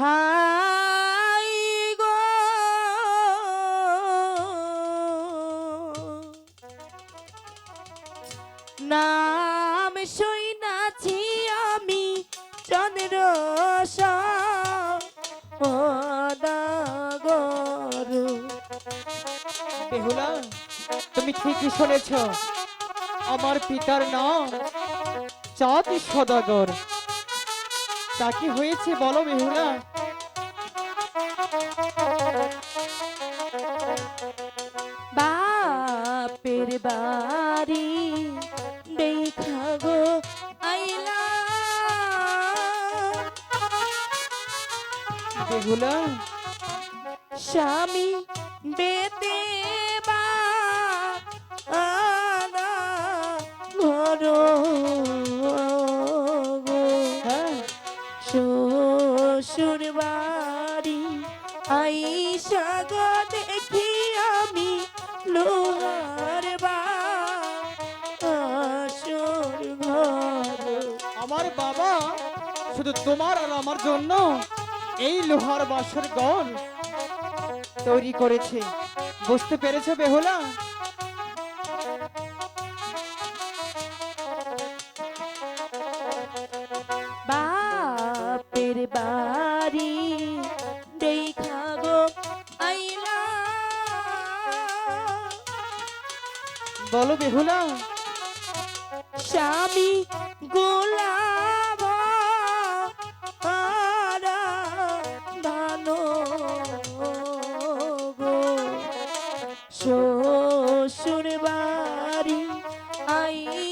High নাম সইনাছি আমি চন্দ্র সদাগর বেহুলা, তুমি ঠিকই শুনেছ। আমার পিতার নাম চাঁদ সদাগর। তা কি হয়েছে বলো বেহুলা বাপের বাড়ি দেখা গো আইলা। বেহুলা স্বামী বেতে শ্বশুর বাড়ি। আইসা দেখি আমি লোহার বাসর ঘর। আমার বাবা, শুধু তোমার আর আমার জন্য এই লোহার বাসর গড় তৈরি করেছে। বুঝতে পেরেছ বেহুলা? বাড়ি দেখা গো আইলা। বলো বেহুলা। স্বামী গোলাপ আরা ধানো গো। শ্বশুর বাড়ি আইসা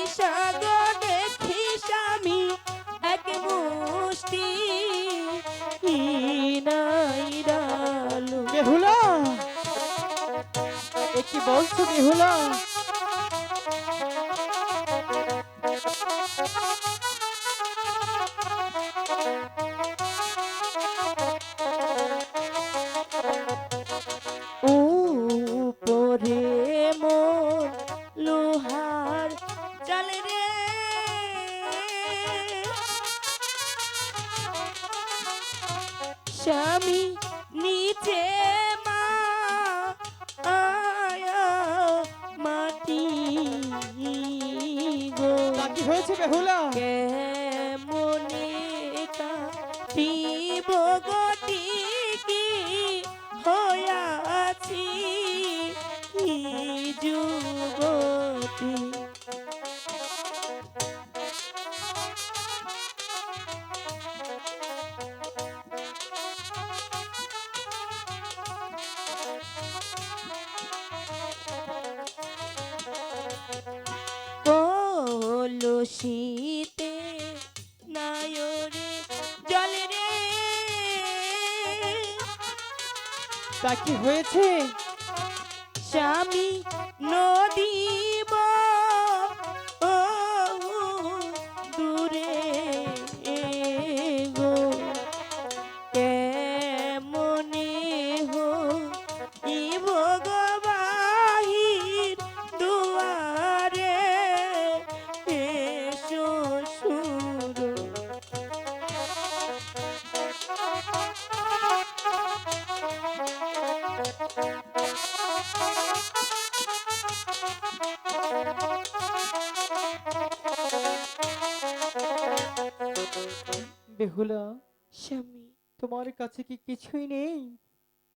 বলছো রে। স্বামী নিচে হয়েছে বেহুলা? কেমনে কাটিব গতি কলসিতে নায়রে জলে রে। তা কি হয়েছে? স্বামী নদীব বেহুলা স্বামী তোমার কাছে কি কিছুই নেই?